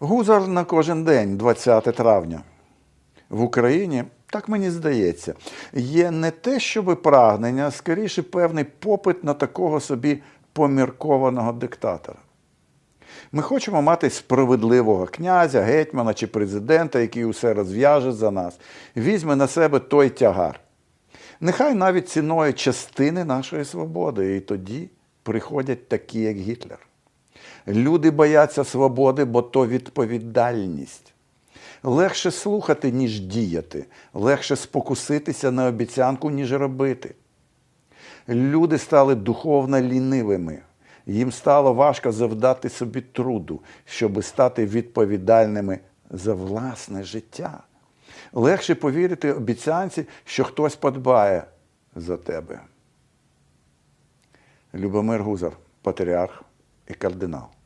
Гузар на кожен день, 20 травня. В Україні, так мені здається, є не те, щоби прагнення, а скоріше певний попит на такого собі поміркованого диктатора. Ми хочемо мати справедливого князя, гетьмана чи президента, який усе розв'яже за нас, візьме на себе той тягар. Нехай навіть ціною частини нашої свободи, і тоді приходять такі, як Гітлер. Люди бояться свободи, бо то відповідальність. Легше слухати, ніж діяти, легше спокуситися на обіцянку, ніж робити. Люди стали духовно лінивими. Їм стало важко завдати собі труду, щоб стати відповідальними за власне життя. Легше повірити обіцянці, що хтось подбає за тебе. Любомир Гузар, патріарх і кардинал.